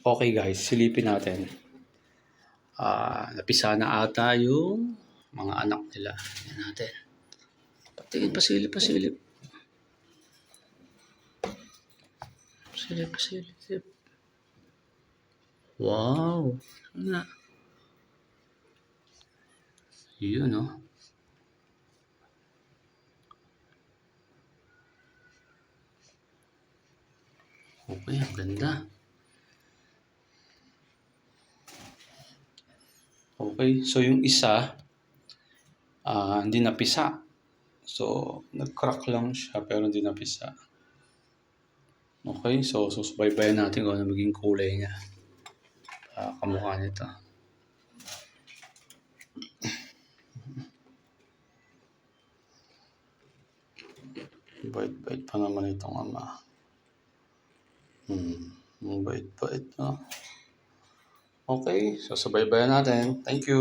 Okay guys, silipin natin. Ah, napisa na ata yung mga anak nila. Yan natin. Patingin, pasilip, pasilip. Pasilip, pasilip. Wow. Ano na? Yun, oh. Okay, ang ganda. Okay, so yung isa, ah hindi napisa. So, nag-crack lang siya pero hindi napisa. Okay, so susubaybayan natin kung ano maging kulay niya. Ah, kamukha nito. Bait-bait pa naman itong ama. Hmm, bait-bait no? Okay, so subaybayan natin. Thank you.